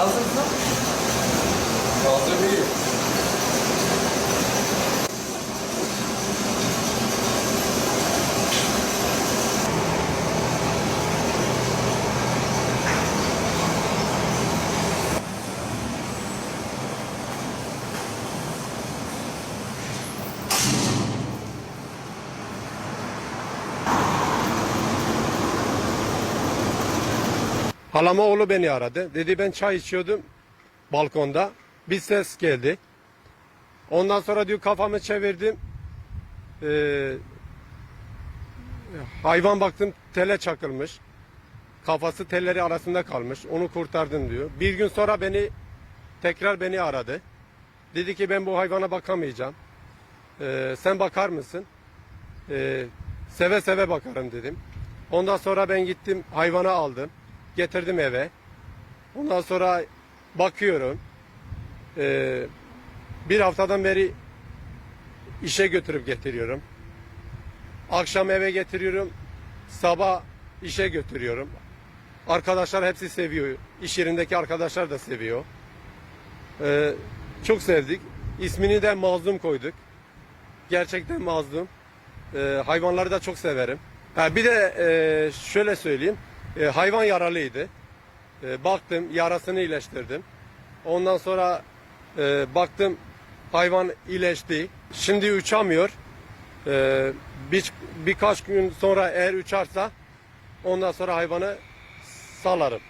Mazlum. Nasılsın? Mazlum iyi. Halama oğlu beni aradı. Dedi ben çay içiyordum balkonda. Bir ses geldi. Ondan sonra diyor kafamı çevirdim. Ee, hayvan baktım tele çakılmış. Kafası telleri arasında kalmış. Onu kurtardım diyor. Bir gün sonra beni tekrar beni aradı. Dedi ki ben bu hayvana bakamayacağım. Ee, sen bakar mısın? Ee, seve seve bakarım dedim. Ondan sonra ben gittim hayvanı aldım. Getirdim eve. Ondan sonra bakıyorum. Ee, bir haftadan beri işe götürüp getiriyorum. Akşam eve getiriyorum. Sabah işe götürüyorum. Arkadaşlar hepsi seviyor. İş yerindeki arkadaşlar da seviyor. Ee, çok sevdik. İsmini de Mazlum koyduk. Gerçekten mazlum. Ee, hayvanları da çok severim. Ha, bir de e, şöyle söyleyeyim. E, hayvan yaralıydı. E, baktım yarasını iyileştirdim. Ondan sonra e, baktım hayvan iyileşti. Şimdi uçamıyor. E, bir, birkaç gün sonra eğer uçarsa ondan sonra hayvanı salarım.